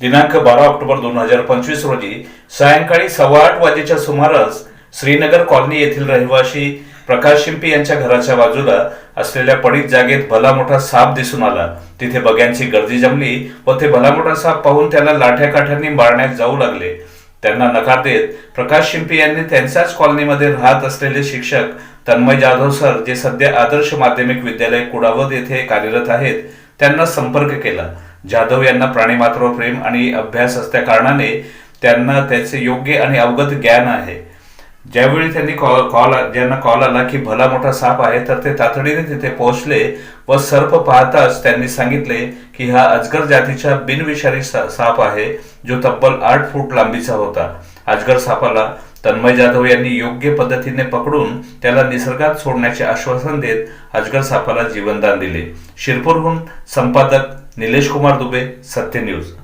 दिनांक बारा ऑक्टोबर दोन हजार पंचवीस रोजी सायंकाळी सव्वा आठ वाजेच्या सुमारास श्रीनगर कॉलनी येथील रहिवाशी प्रकाश शिंपी यांच्या घराच्या बाजूला असलेल्या पडीत जागेत भला मोठा साप दिसून आला. तिथे बग्यांची गर्दी जमली व ते भला मोठा साप पाहून त्याला लाठ्या काठ्यांनी मारण्यात जाऊ लागले. त्यांना नकार देत प्रकाश शिंपी यांनी त्यांच्याच कॉलनीमध्ये राहत असलेले शिक्षक तन्मय जाधव सर जे सध्या आदर्श माध्यमिक विद्यालय कुडावत येथे कार्यरत आहेत त्यांना संपर्क केला. जाधव यांना प्राणीमात्रावर प्रेम आणि अभ्यास असल्या कारणाने त्यांना त्याचे योग्य आणि अवगत ज्ञान आहे. ज्यावेळी त्यांनी कॉल कॉल ज्यांना कॉल आला की भला मोठा साप आहे तर ते तातडीने तिथे पोहोचले व सर्प पाहताच त्यांनी सांगितले की हा अजगर जातीचा बिनविषारी सा- साप आहे जो तब्बल आठ फूट लांबीचा होता. अजगर सापाला तन्मय जाधव यांनी योग्य पद्धतीने पकडून त्याला निसर्गात सोडण्याचे आश्वासन देत अजगर सापाला जीवनदान दिले. शिरपूरहून संपादक Нилеш Кумар Дубе, Сатте Ньюз.